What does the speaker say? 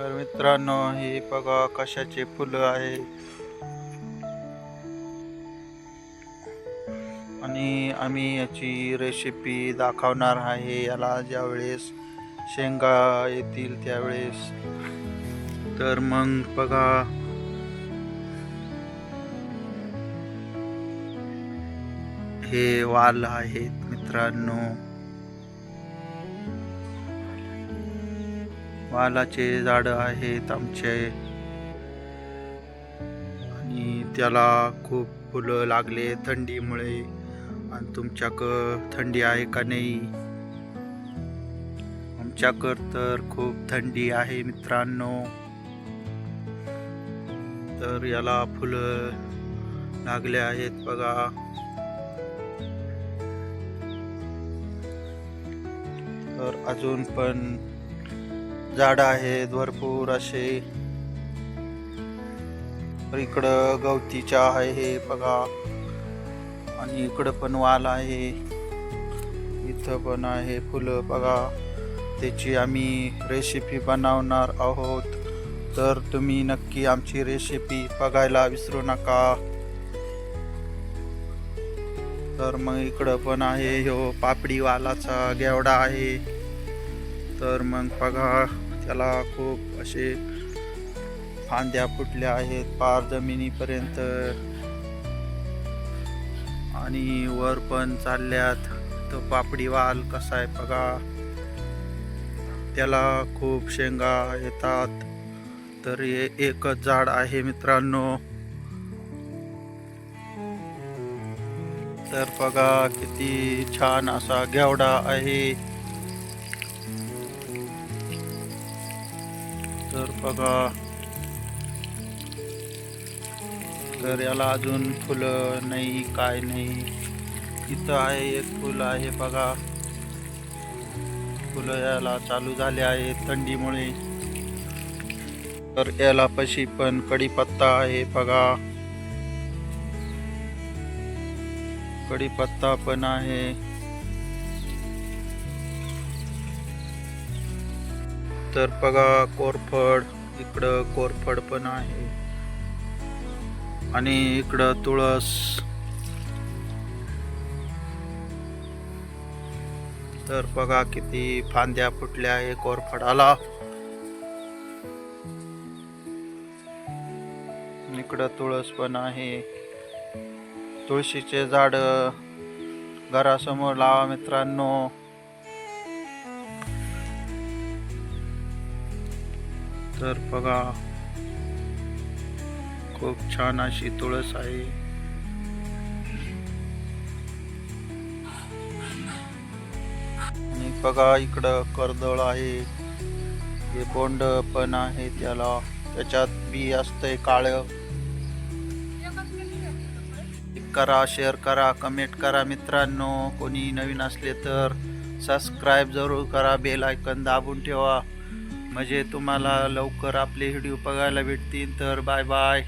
तर मित्रांनो हे बघा कशाचे फुलं आहे. आणि आम्ही याची रेसिपी दाखवणार आहे. याला ज्यावेळेस शेंगा येतील त्यावेळेस. तर मग बघा. हे वाल आहेत मित्रांनो. वालाचे झाड आहेत आमचे. आणि त्याला खूप फुलं लागले थंडीमुळे. आणि तुमच्याक थंडी आहे का नाही? आमच्याकड तर खूप थंडी आहे मित्रांनो. तर याला फुलं लागले आहेत बघा. तर अजून पण झाड आहेत भरपूर असे. इकडं गवतीचा आहे हे बघा. आणि इकडं पण वाल आहे. इथं पण आहे फुलं बघा. त्याची आम्ही रेसिपी बनवणार आहोत. तर तुम्ही नक्की आमची रेसिपी बघायला विसरू नका. तर मग इकडं पण आहे ह्यो पापडीवालाचा गेवडा आहे. तर मग बघा त्याला खूप असे फांद्या फुटल्या आहेत पार जमिनीपर्यंत. आणि वर पण चालल्यात. तो पापडी वाल कसा आहे बघा. त्याला खूप शेंगा येतात. तर हे एकच झाड आहे मित्रांनो. तर बघा किती छान असा घेवडा आहे. बघा. तर याला अजून फुलं नाही काय नाही. इथं आहे एक फुल आहे बघा. फुलं याला चालू झाले आहेत थंडीमुळे. तर याला पशी पण कढीपत्ता आहे बघा. कढीपत्ता पण आहे. तर बघा कोरफड इकडं कोरफड पण आहे. आणि इकडं तुळस. तर बघा किती फांद्या फुटल्या आहे कोरफडाला. इकडं तुळस पण आहे. तुळशीचे झाड. घरासमोर लावा मित्रांनो. तर बघा. खूप छान अशी तुळस आहे. आणि बघा इकडं कर्दळ आहे. हे बोंड पण आहे त्याला. त्याच्यात बी असतंय काळ. करा शेअर करा कमेंट करा मित्रांनो. कोणी नवीन असले तर सबस्क्राईब जरूर करा बेल आयकन दाबून ठेवा. म्हणजे तुम्हाला लवकर आपले व्हिडिओ बघायला भेटतील. तर बाय बाय.